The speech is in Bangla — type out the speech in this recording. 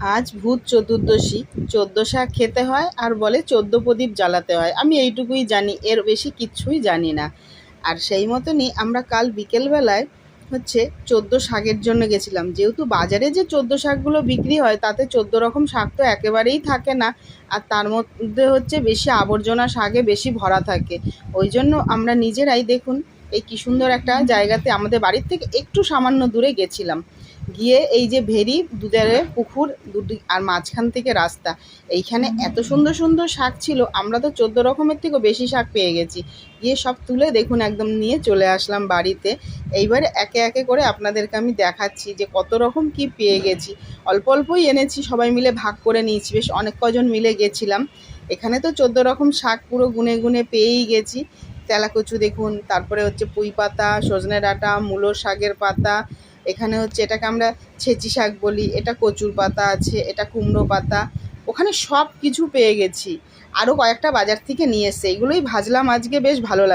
আজ ভূত চতুর্দশী, চোদ্দ শাক খেতে হয় আর বলে চোদ্দ প্রদীপ জ্বালাতে হয়। আমি এইটুকুই জানি, এর বেশি কিচ্ছুই জানি না। আর সেই মতনই আমরা কাল বিকেলবেলায় হচ্ছে চোদ্দ শাকের জন্য গেছিলাম। যেহেতু বাজারে যে চোদ্দ শাকগুলো বিক্রি হয়, তাতে চোদ্দ রকম শাক তো একেবারেই থাকে না। আর তার মধ্যে হচ্ছে বেশি আবর্জনা শাকে বেশি ভরা থাকে। ওই জন্য আমরা নিজেরাই দেখুন এই কী সুন্দর একটা জায়গাতে আমাদের বাড়ির থেকে একটু সামান্য দূরে গেছিলাম। গিয়ে এই যে ভেরি, দুধারে পুকুর, দুটি আর মাঝখান থেকে রাস্তা। এইখানে এত সুন্দর সুন্দর শাক ছিল, আমরা তো চোদ্দ রকমের থেকেও বেশি শাক পেয়ে গেছি। গিয়ে সব তুলে দেখুন, একদম নিয়ে চলে আসলাম বাড়িতে। এইবারে একে একে করে আপনাদেরকে আমি দেখাচ্ছি যে কত রকম কি পেয়ে গেছি। অল্প অল্পই এনেছি, সবাই মিলে ভাগ করে নিয়েছি, বেশ অনেক কজন মিলে গেছিলাম। এখানে তো চোদ্দ রকম শাক পুরো গুনে গুনে পেয়েই গেছি। তেলাকচু দেখুন, তারপরে হচ্ছে পুঁই পাতা, সজনে ডাঁটা, মূলো শাকের পাতা, এখানে হচ্ছে এটাকে আমরা ছেঁচি শাক বলি, এটা কচুর পাতা আছে, এটা কুমড়ো পাতা, ওখানে সব কিছু পেয়ে গেছি। আরও কয়েকটা বাজার থেকে নিয়ে এসছে, এগুলোই ভাজলাম, আজকে বেশ ভালো লাগে